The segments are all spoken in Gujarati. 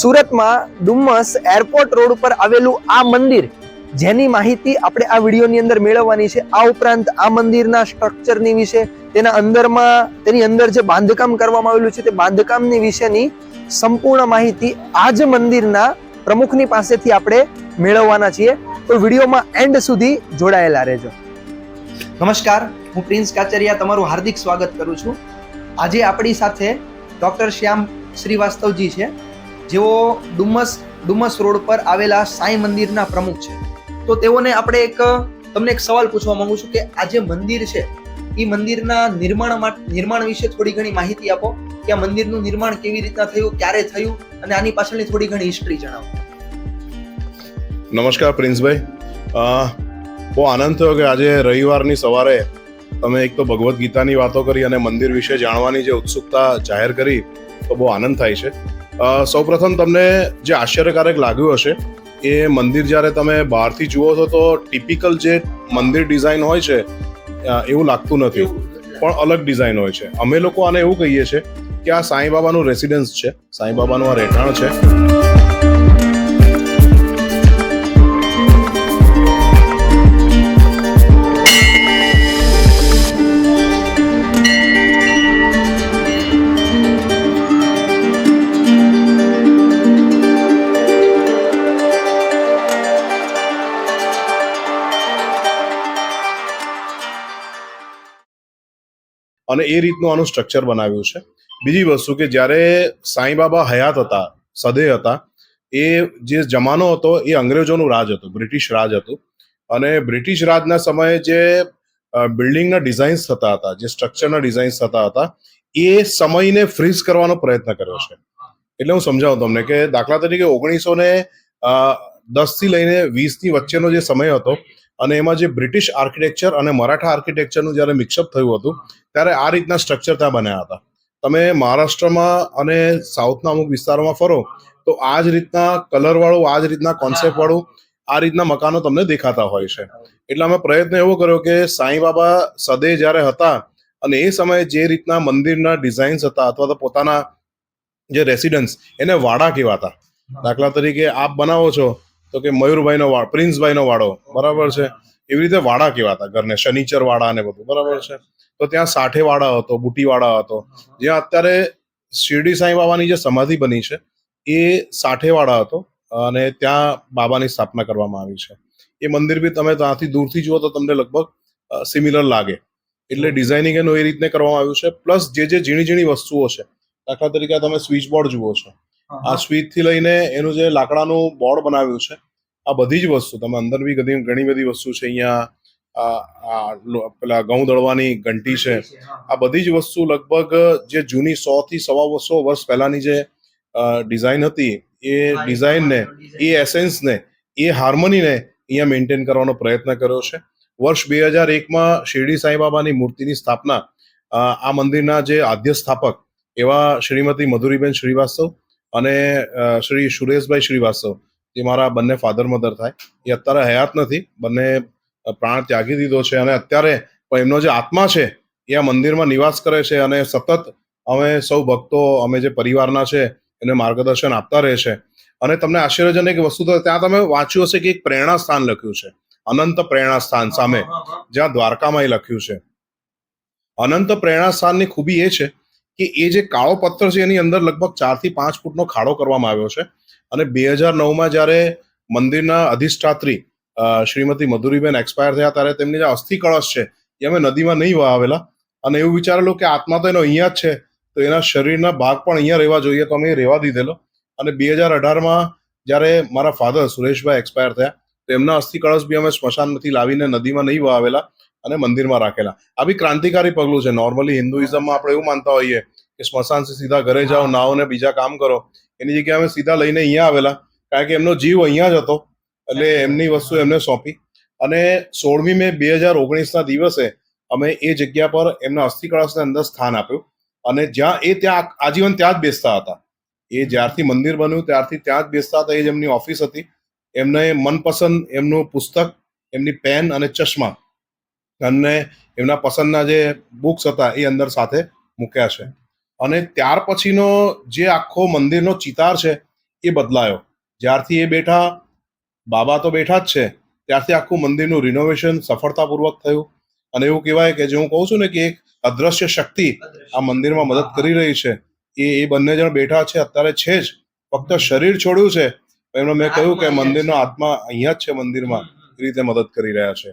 સુરતમાં ડુમ્મસ એરપોર્ટ રોડ ઉપર આવેલું આ મંદિર, જેની માહિતી આપણે આ વિડીયોની અંદર મેળવવાની છે, આ ઉપરાંત આ મંદિરના સ્ટ્રક્ચરની વિશે, તેના અંદરમાં, તેની અંદર જે બાંધકામ કરવામાં આવેલું છે, તે બાંધકામની વિશેની સંપૂર્ણ માહિતી આ જ મંદિરના પ્રમુખની પાસેથી આપણે મેળવવાના છીએ. તો વિડીયોમાં એન્ડ સુધી જોડાયેલા રહેજો. નમસ્કાર, હું પ્રિન્સ કાચરિયા તમારું હાર્દિક સ્વાગત કરું છું. આજે આપણી સાથે ડૉક્ટર શ્યામ શ્રીવાસ્તવજી છે. જેઓ ડુમ્મસ ડુમ્મસ રોડ પર આવેલા સાંઈ મંદિરના પ્રમુખ છે. તો તેઓને આપણે એક, તમને એક સવાલ પૂછવા માંગુ છું કે આ જે મંદિર છે, એ મંદિરના નિર્માણ નિર્માણ વિશે થોડી ઘણી માહિતી આપો કે આ મંદિરનું નિર્માણ કેવી રીતના થયું, ક્યારે થયું અને આની પાછળની થોડી ઘણી હિસ્ટ્રી જણાવો. નમસ્કાર પ્રિન્સભાઈ. બહુ આનંદ થયો કે આજે રવિવારની સવારે તમે એક તો ભગવદ્ ગીતાની વાતો કરી અને મંદિર વિશે જાણવાની જે ઉત્સુકતા જાહેર કરી, તો બહુ આનંદ થાય છે. સૌપ્રથમ તમને જે આશ્ચર્યકારક લાગ્યું હશે એ મંદિર જ્યારે તમે બહારથી જુઓ છો તો ટિપિકલ જે મંદિર ડિઝાઇન હોય છે એવું લાગતું નથી. પણ અલગ ડિઝાઇન હોય છે. અમે લોકો આને એવું કહીએ છીએ કે આ સાંઈ બાબાનું રેસિડન્સ છે. સાંઈ બાબાનું આ રહેઠાણ છે. અને એ રીતનું આનું સ્ટ્રક્ચર બનાવ્યું છે. બીજી વસ્તુ કે જ્યારે સાંઈ બાબા હયાત હતા, સદે હતા, એ જે જમાનો હતો એ અંગ્રેજોનું રાજ હતું, બ્રિટિશ રાજ હતું. અને બ્રિટિશ રાજના સમયે જે બિલ્ડિંગના ડિઝાઇન્સ થતા હતા, જે સ્ટ્રક્ચરના ડિઝાઇન્સ થતા હતા, એ સમયને ફ્રીઝ કરવાનો પ્રયત્ન કર્યો છે. એટલે હું સમજાવું તમને કે દાખલા તરીકે ઓગણીસો ને દસથી લઈને વીસની વચ્ચેનો જે સમય હતો અને એમાં જે બ્રિટિશ આર્કિટેક્ચર અને મરાઠા આર્કિટેક્ચરનું જ્યારે મિક્સઅપ થયું હતું, ત્યારે આ રીતના સ્ટ્રક્ચર ત્યાં બન્યા હતા. તમે મહારાષ્ટ્રમાં અને સાઉથના અમુક વિસ્તારોમાં ફરો, તો આ જ રીતના કલરવાળું આ જ રીતના કોન્સેપ્ટ વાળું, આ રીતના મકાનો તમને દેખાતા હોય છે. એટલે અમે પ્રયત્ન એવો કર્યો કે સાંઈ બાબા સદે જ્યારે હતા અને એ સમયે જે રીતના મંદિરના ડિઝાઇન્સ હતા અથવા તો પોતાના જે રેસિડન્સ એને વાડા કહેવાતા. દાખલા તરીકે આપ બનાવો છો તો કે મયુરભાઈનો વાડો પ્રિન્સભાઈનો વાડો બરાબર છે? એવી રીતે વાડા કહેવાતા ઘરને શનિચર વાડા ને બધું, બરાબર છે? તો ત્યાં સાઠે વાડા હતો બુટી વાડા હતો. જ્યાં અત્યારે શિરડી સાંઈ બાબાની જે સમાધિ બની છે, એ સાઠે વાડા હતો અને ત્યાં બાબાની સ્થાપના કરવામાં આવી છે. એ મંદિર બી તમે ત્યાંથી દૂરથી જુઓ તો તમને લગભગ સિમિલર લાગે. એટલે ડિઝાઇનિંગ એનું એ રીતને કરવામાં આવ્યું છે. પ્લસ જે જે ઝીણી ઝીણી વસ્તુઓ છે, દાખલા તરીકે તમે સ્વિચ બોર્ડ જુઓ છો. આ સ્વિચથી લઈને એનું જે લાકડાનું બોર્ડ બનાવ્યું છે આ બધી જ વસ્તુ તમે અંદર બી ઘણી ઘણી બધી વસ્તુ છે અહીંયા પેલા ઘઉં દળવાની ઘંટી છે. આ બધી જ વસ્તુ લગભગ જે જૂની સો થી સવા બસો વર્ષ પહેલાની જે ડિઝાઇન હતી એ ડિઝાઇનને એ એસેન્સને એ હાર્મનીને અહીંયા મેન્ટેન કરવાનો પ્રયત્ન કર્યો છે. વર્ષ બે હજાર એકમાં શિરડી સાંઈબાબાની મૂર્તિની સ્થાપના આ મંદિરના જે આદ્ય સ્થાપક એવા શ્રીમતી મધુરીબેન શ્રીવાસ્તવ અને શ્રી સુરેશભાઈ શ્રીવાસ્તવ, જે મારા બંને ફાધર મધર થાય, એ અત્યારે હયાત નથી. બંને પ્રાણ ત્યાગી દીધો છે અને અત્યારે પણ એમનો જે આત્મા છે, એ આ મંદિરમાં નિવાસ કરે છે અને સતત અમે સૌ ભક્તો, અમે જે પરિવારના છે, એને માર્ગદર્શન આપતા રહે છે. અને તમને આશ્ચર્યજનક વસ્તુ ત્યાં તમે વાંચ્યું હશે કે એક પ્રેરણા સ્થાન લખ્યું છે. અનંત પ્રેરણા સ્થાન સામે, જ્યાં દ્વારકામાં એ લખ્યું છે. અનંત પ્રેરણા સ્થાનની ખૂબી એ છે કે એ જે કાળો પથ્થર છે એની અંદર લગભગ ચારથી પાંચ ફૂટનો ખાડો કરવામાં આવ્યો છે. અને બે હજાર નવમાં જ્યારે મંદિરના અધિષ્ઠાત્રી શ્રીમતી મધુરીબેન એક્સપાયર થયા ત્યારે તેમની જે અસ્થિ કળશ છે એ અમે નદીમાં નહીં વહાવેલા. અને એવું વિચારેલું કે આત્મા તો એનો અહીંયા જ છે, તો એના શરીરના ભાગ પણ અહીંયા રહેવા જોઈએ, તો અમે રહેવા દીધેલો. અને બે હજાર અઢારમાં જ્યારે મારા ફાધર સુરેશભાઈ એક્સપાયર થયા, તો એમના અસ્થિ કળશ બી અમે સ્મશાનમાંથી લાવીને નદીમાં નહીં વહાવેલા. અને મંદિરમાં રાખેલા. આ બી ક્રાંતિકારી પગલું છે. નોર્મલી હિન્દુઇઝમમાં આપણે એવું માનતા હોઈએ કે સ્મશાનથી સીધા ઘરે જાઓ નાઓ ને બીજા કામ કરો. એની જગ્યાએ અમે સીધા લઈને અહીંયા આવેલા. કારણ કે એમનો જીવ અહીંયા જ હતો. એટલે એમની વસ્તુ એમને સોંપી. અને સોળમી મે બે હજાર ઓગણીસના દિવસે અમે એ જગ્યા પર એમના અસ્થિ કળશને અંદર સ્થાન આપ્યું. અને જ્યાં એ ત્યાં આજીવન ત્યાં જ બેસતા હતા. એ જ્યારથી મંદિર બન્યું, ત્યારથી ત્યાં જ બેસતા હતા. એ જ એમની ઓફિસ હતી. એમને મનપસંદ એમનું પુસ્તક, એમની પેન અને ચશ્મા અને એમના પસંદના જે બુક્સ હતા એ અંદર સાથે મૂક્યા છે. અને ત્યાર પછીનો જે આખો મંદિરનો ચિતાર છે એ બદલાયો. જ્યારથી એ બેઠા, બાબા તો બેઠા જ છે, ત્યારથી આખું મંદિરનું રિનોવેશન સફળતાપૂર્વક થયું. અને એવું કહેવાય કે જે હું કહું છું ને કે એક અદ્રશ્ય શક્તિ આ મંદિરમાં મદદ કરી રહી છે. એ એ બંને જણ બેઠા છે, અત્યારે છે જ. ફક્ત શરીર છોડ્યું છે. એમણે મેં કહ્યું કે મંદિરનો આત્મા અહીંયા જ છે મંદિરમાં. એ રીતે મદદ કરી રહ્યા છે.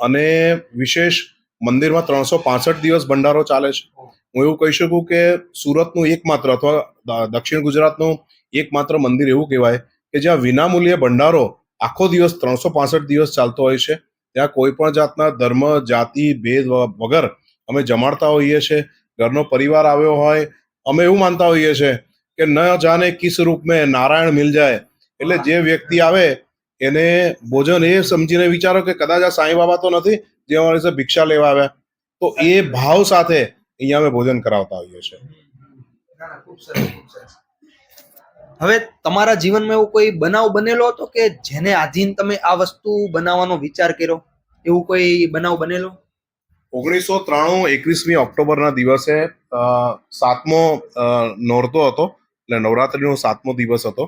અને વિશેષ મંદિરમાં ત્રણસો પાસઠ દિવસ ભંડારો ચાલે છે. હું એવું કહી શકું કે સુરતનું એકમાત્ર અથવા દક્ષિણ ગુજરાતનું એકમાત્ર મંદિર એવું કહેવાય કે જ્યાં વિનામૂલ્યે ભંડારો આખો દિવસ ત્રણસો પાસઠ દિવસ ચાલતો હોય છે. ત્યાં કોઈ પણ જાતના ધર્મ, જાતિ, ભેદ વગર અમે જમાડતા હોઈએ છીએ ઘરનો પરિવાર આવ્યો હોય, અમે એવું માનતા હોઈએ છીએ કે ન જાને કિસ રૂપ મેં નારાયણ મિલ જાય. એટલે જે વ્યક્તિ આવે એને ભોજન એ સમજીને વિચારો કે કદાચ આ સાંઈ બાબા તો નથી જે અમારી સાથે ભિક્ષા લેવા આવ્યા. તો એ ભાવ સાથે અહીંયા અમે ભોજન કરાવતા હોઈએ છીએ. હવે તમારા જીવનમાં એવો કોઈ બનાવ બનેલો હતો કે જેને આધીન તમે આ વસ્તુ બનાવવાનો વિચાર કર્યો? એવું કોઈ બનાવ બનેલો? ઓગણીસો ત્રાણું એકવીસમી ઓક્ટોબરના દિવસે સાતમો નોરતો હતો. એટલે નવરાત્રીનો સાતમો દિવસ હતો.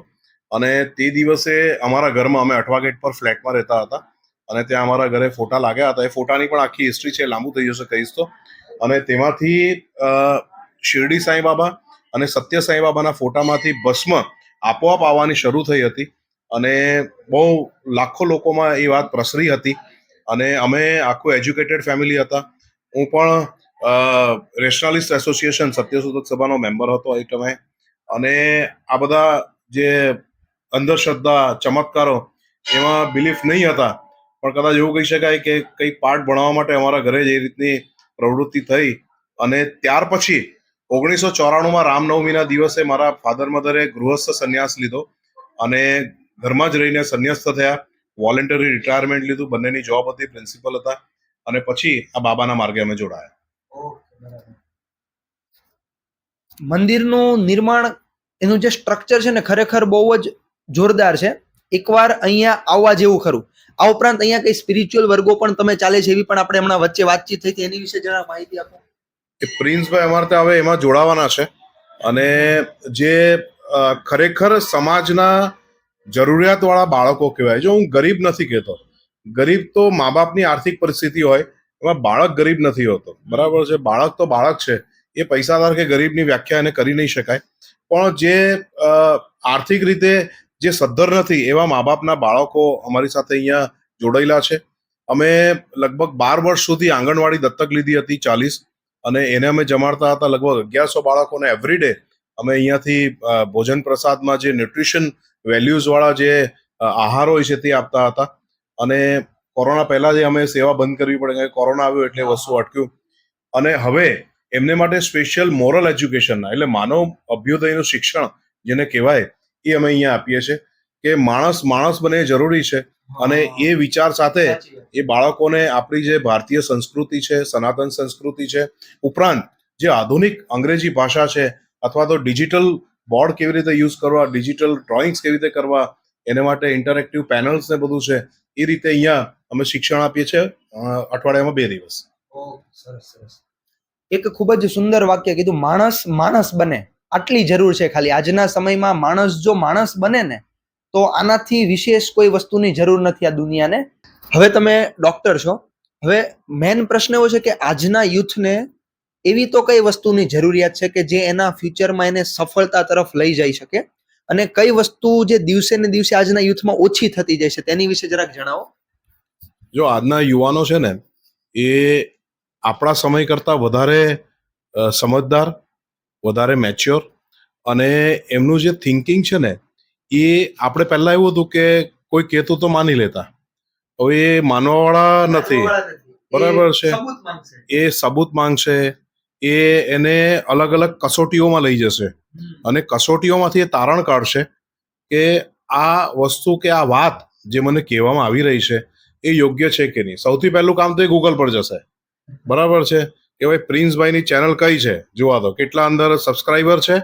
અને તે દિવસે અમારા ઘરમાં અમે અઠવા ગેટ પર ફ્લેટમાં રહેતા હતા અને ત્યાં અમારા ઘરે ફોટા લાગ્યા હતા. એ ફોટાની પણ આખી હિસ્ટ્રી છે, લાંબુ થઈ જશે કહીશ તો. અને તેમાંથી શિરડી સાંઈ બાબા અને સત્ય સાંઈ બાબાના ફોટામાંથી ભસ્મ આપોઆપ આવવાની શરૂ થઈ હતી અને બહુ લાખો લોકોમાં એ વાત પ્રસરી હતી અને અમે આખું એજ્યુકેટેડ ફેમિલી હતા. હું પણ રેશનાલિસ્ટ એસોસિએશન સત્યશોધક સભાનો મેમ્બર હતો એ તમે અને આ બધા જે અંધશ્રદ્ધા ચમત્કારો એમાં બિલીફ નહીં હતા. પણ કદાચ એવું કહી શકાય કે કંઈક પાઠ ભણાવવા માટે અમારા ઘરે જ રીતની પ્રવૃત્તિ થઈ અને ત્યાર પછી ઓગણીસો ચોરાણુંમાં રામનવમીના દિવસે મારા ફાધર મધરે ગૃહસ્થ સંન્યાસ લીધો અને ઘરમાં જ રહીને સંન્યસ્ત થયા. વોલેન્ટરી રિટાયરમેન્ટ લીધું. બંનેની જોબ હતી પ્રિન્સિપલ હતા અને પછી આ બાબાના માર્ગે અમે જોડાયા. મંદિરનું નિર્માણ, એનું જે સ્ટ્રક્ચર છે ને ખરેખર બહુ જ જોરદાર છે. એકવાર અહીંયા આવવા જેવું ખરું. આ ઉપરાંત અહીંયા કઈ સ્પિરિચ્યુઅલ વર્ગો પણ તમે ચાલે છે એવી પણ આપણે હમણાં વચ્ચે વાતચીત થઈ હતી. એની વિશે જરા માહિતી આપો. કે પ્રિન્સભાઈ અમારે ત્યાં હવે એમાં જોડાવાના છે. અને જે ખરેખર સમાજના જરૂરિયાતવાળા બાળકો કહેવાય. જો હું ગરીબ નથી કહેતો. ગરીબ તો મા બાપની આર્થિક પરિસ્થિતિ હોય, એમાં બાળક ગરીબ નથી હોતો. બરાબર છે? બાળક તો બાળક છે. એ પૈસાદાર કે ગરીબની વ્યાખ્યા એને કરી નહીં શકાય. પણ જે આર્થિક રીતે જે સદ્ધર નથી એવા મા બાપના બાળકો અમારી સાથે અહીંયા જોડાયેલા છે. અમે લગભગ બાર વર્ષ સુધી આંગણવાડી દત્તક લીધી હતી ચાલીસ અને એને અમે જમાડતા હતા લગભગ અગિયારસો બાળકોને એવરીડે અમે અહીંયાથી ભોજન પ્રસાદમાં જે ન્યુટ્રિશન વેલ્યુઝવાળા જે આહાર હોય છે તે આપતા હતા. અને કોરોના પહેલાં જે અમે સેવા બંધ કરવી પડે કે કોરોના આવ્યો એટલે વસ્તુ અટક્યું. અને હવે એમને માટે સ્પેશિયલ મોરલ એજ્યુકેશનના એટલે માનવ અભ્યુદયનું શિક્ષણ જેને કહેવાય એ અમે અહીંયા આપીએ છીએ કે માણસ માણસ બને જરૂરી છે. અને એ વિચાર સાથે એ બાળકોને આપણી જે ભારતીય સંસ્કૃતિ છે સનાતન સંસ્કૃતિ છે ઉપરાંત જે આધુનિક અંગ્રેજી ભાષા છે અથવા તો ડિજિટલ બોર્ડ કેવી રીતે યુઝ કરવા ડિજિટલ ડ્રોઈંગ્સ કેવી રીતે કરવા એને માટે ઇન્ટરેક્ટિવ પેનલ્સ ને બધું છે એ રીતે અહીંયા અમે શિક્ષણ આપીએ છીએ અઠવાડિયામાં બે દિવસ. એક ખૂબ જ સુંદર વાક્ય કીધું માણસ માણસ બને. આટલી જરૂર છે ખાલી. આજના સમયમાં માણસ જો માણસ બને ને, તો આનાથી વિશેષ કોઈ વસ્તુની જરૂર નથી આ દુનિયાને. હવે તમે ડોક્ટર છો. હવે મેન પ્રશ્ન એવો છે કે આજના યુથને એવી તો કઈ વસ્તુની જરૂરિયાત છે કે જે એના ફ્યુચરમાં એને સફળતા તરફ લઈ જઈ શકે? અને કઈ વસ્તુ જે દિવસે ને દિવસે આજના યુથમાં ઓછી થતી જાય છે તેની વિશે જરાક જણાવો. જો આજના યુવાનો છે ને, એ આપણા સમય કરતાં વધારે સમજદાર વધારે મેચ્યોર અને એમનું જે થિંકિંગ છે ને એ આપણે પહેલાં એવું હતું કે કોઈ કહેતું તો માની લેતા. હવે એ માનવાવાળા નથી. બરાબર છે. એ સબૂત માંગશે. એ એને અલગ અલગ કસોટીઓમાં લઈ જશે. અને કસોટીઓમાંથી એ તારણ કાઢશે કે આ વસ્તુ કે આ વાત જે મને કહેવામાં આવી રહી છે એ યોગ્ય છે કે નહીં? સૌથી પહેલું કામ તો એ ગૂગલ પર જશે. બરાબર છે? કે ભાઈ પ્રિન્સભાઈની ચેનલ કઈ છે? જોવા દો. કેટલા અંદર સબસ્ક્રાઈબર છે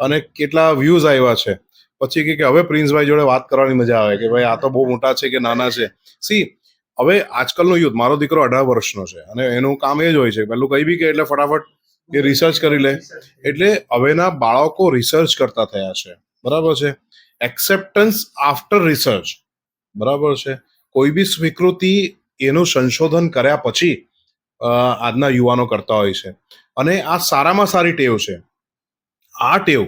અને કેટલા વ્યૂઝ આવ્યા છે? પછી કે હવે પ્રિન્સભાઈ જોડે વાત કરવાની મજા આવે કે ભાઈ આ તો બહુ મોટા છે કે નાના છે? સી હવે આજકાલનો યુથ મારો દીકરો અઢાર વર્ષનો છે અને એનું કામ એ જ હોય છે પહેલું કઈ બી કે એટલે ફટાફટ એ રિસર્ચ કરી લે. એટલે હવેના બાળકો રિસર્ચ કરતા થયા છે. બરાબર છે? એક્સેપ્ટન્સ આફ્ટર રિસર્ચ બરાબર છે? કોઈ બી સ્વીકૃતિ એનું સંશોધન કર્યા પછી આજના યુવાનો કરતા હોય છે. અને આ સારામાં સારી ટેવ છે. આ ટેવ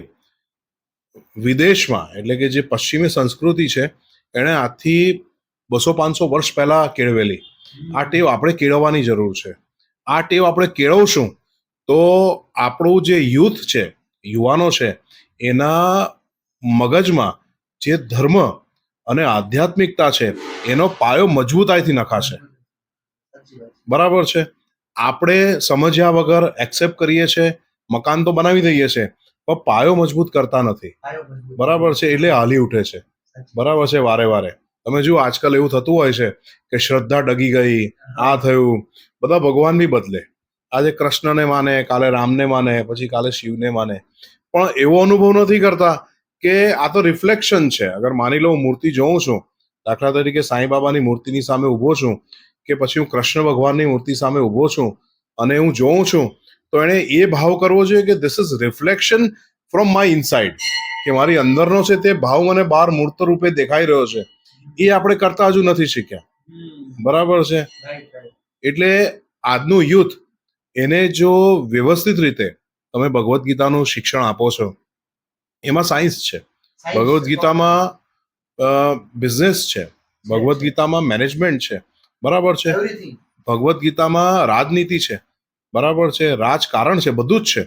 વિદેશમાં એટલે કે જે પશ્ચિમી સંસ્કૃતિ છે એણે આજથી બસો પાંચસો વર્ષ પહેલા કેળવેલી. આ ટેવ આપણે કેળવવાની જરૂર છે. આ ટેવ આપણે કેળવશું તો આપણું જે યુથ છે યુવાનો છે એના મગજમાં જે ધર્મ અને આધ્યાત્મિકતા છે એનો પાયો મજબૂતાઈથી નખાશે. બરાબર છે? આપણે સમજ્યા વગર એક્સેપ્ટ કરીએ છીએ મકાન તો બનાવી દઈએ છીએ પણ પાયો મજબૂત કરતા નથી. બરાબર છે એટલે હાલી ઉઠે છે. બરાબર છે વારે વારે. તમે જુઓ આજકાલ એવું થતું હોય છે કે શ્રદ્ધા ડગી ગઈ આ થયું બધા ભગવાન બી બદલે. આજે કૃષ્ણને માને કાલે રામને માને પછી કાલે શિવને માને. પણ એવો અનુભવ નથી કરતા કે આ તો રિફ્લેક્શન છે. અગર માની લો હું મૂર્તિ જોઉં છું દાખલા તરીકે સાંઈ બાબાની મૂર્તિની સામે ઊભો છું કે પછી હું કૃષ્ણ ભગવાનની મૂર્તિ સામે ઊભો છું અને હું જોઉં છું તો એણે એ ભાવ કરવો જોઈએ કે this is reflection from my inside કે મારી અંદરનો છે તે ભાવ મને બહાર મૂર્ત રૂપે દેખાઈ રહ્યો છે. એ આપણે કરતા હજુ નથી શીખ્યા. બરાબર છે? એટલે આજનું યુથ એને જો વ્યવસ્થિત રીતે તમે ભગવદ્ ગીતાનું શિક્ષણ આપો છો એમાં સાયન્સ છે. ભગવદ્ ગીતામાં બિઝનેસ છે. ભગવદ્ ગીતામાં મેનેજમેન્ટ છે. બરાબર છે? ભગવદ્ ગીતામાં રાજનીતિ છે. બરાબર છે? રાજકારણ છે. બધું જ છે.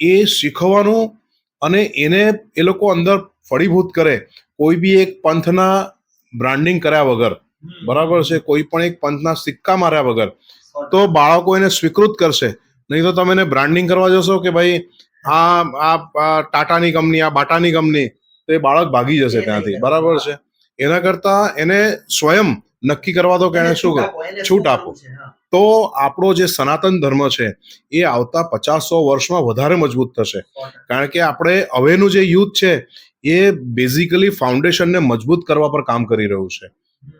એ શીખવાનું અને એને એ લોકો અંદર ફળીભૂત કરે. કોઈ બી એક પંથના બ્રાન્ડિંગ કર્યા વગર. બરાબર છે? કોઈ પણ એક પંથના સિક્કા માર્યા વગર. તો બાળકો એને સ્વીકૃત કરશે. નહીં તો તમે એને બ્રાન્ડિંગ કરવા જશો કે ભાઈ આ આ ટાટાની કંપની આ બાટાની કંપની. તો એ બાળક ભાગી જશે ત્યાંથી. બરાબર છે? એના કરતા એને સ્વયં નક્કી કરવા દો કે એને શું છૂટ આપો. તો આપણો જે સનાતન ધર્મ છે એ આવતા પચાસસો વર્ષમાં વધારે મજબૂત થશે. કારણ કે આપણે હવેનું જે યુથ છે એ બેઝિકલી ફાઉન્ડેશનને મજબૂત કરવા પર કામ કરી રહ્યું છે.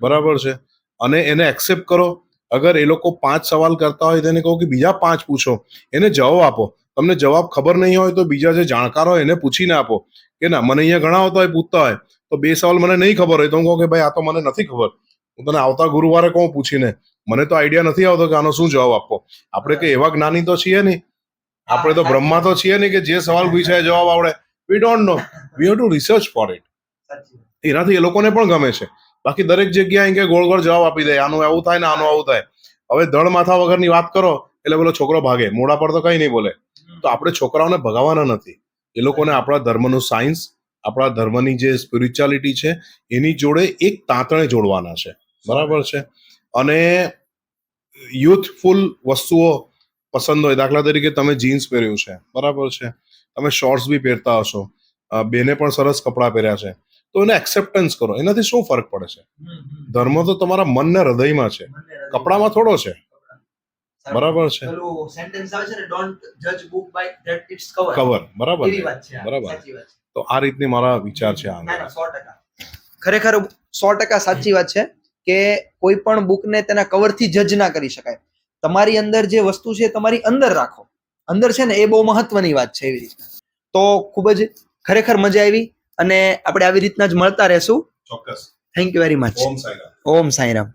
બરાબર છે? અને એને એક્સેપ્ટ કરો. અગર એ લોકો પાંચ સવાલ કરતા હોય તેને કહો કે બીજા પાંચ પૂછો. એને જવાબ આપો. તમને જવાબ ખબર નહીં હોય તો બીજા જે જાણકાર હોય એને પૂછીને આપો. કે ના મને અહીંયા ઘણા આવતા હોય પૂછતા હોય. તો બે સવાલ મને નહીં ખબર હોય તો હું કહું કે ભાઈ આ તો મને નથી ખબર. હું તને આવતા ગુરુવારે કહું પૂછીને. મને તો આઈડિયા નથી આવતો કે આનો શું જવાબ આપવો. આપણે કે એવા જ્ઞાની તો છીએ નહીં. આપણે તો બ્રહ્મા તો છીએ નહીં કે જે સવાલ પૂછાય જવાબ આવડે. We don't know we have to research for it એનાથી એ લોકોને પણ ગમે છે. બાકી દરેક જગ્યાએ એમ કે ગોળ ગોળ જવાબ આપી દે. આનું આવું થાય ને આનું આવું થાય. હવે ધડ માથા વગરની વાત કરો એટલે બોલો છોકરો ભાગે. મોડા પર તો કઈ નહીં બોલે. તો આપણે છોકરાઓને ભગાવવાના નથી. એ લોકોને આપણા ધર્મનું સાયન્સ આપણા ધર્મની જે સ્પિરિચ્યુઆલિટી છે એની જોડે એક તાંતણે જોડવાના છે. બરાબર છે. અને યુથફુલ વસ્તુઓ પસંદ હોય દાખલા તરીકે તમે જીન્સ પહેર્યું છે બરાબર છે. તમે શોર્ટ્સ બી પહેરતા હશો બેને પણ સરસ કપડાં પહેર્યા છે. તો એને એક્સેપ્ટન્સ કરો એનાથી શું ફરક પડે છે? ધર્મ તો તમારા મનને હૃદયમાં છે કપડામાં થોડો છે. બરાબર છે. પેલું સેન્ટેન્સ આવે છે ને ડોન્ટ જજ book by that it's cover cover બરાબર બરાબર. તો આ રીતની મારા વિચાર છે ખરેખર સો ટકા સાચી વાત છે. કે કોઈ પણ બુકને તેના કવરથી જજ ના કરી શકાય. તમારી અંદર જે વસ્તુ છે તમારી અંદર રાખો. અંદર છે ને એ બહુ મહત્વની વાત છે એવી રીતે તો ખૂબ જ ખરેખર મજા આવી અને આપણે આવી રીતના જ મળતા રહેશું. ચોક્કસ. Thank you very much Om Sairam Om Sairam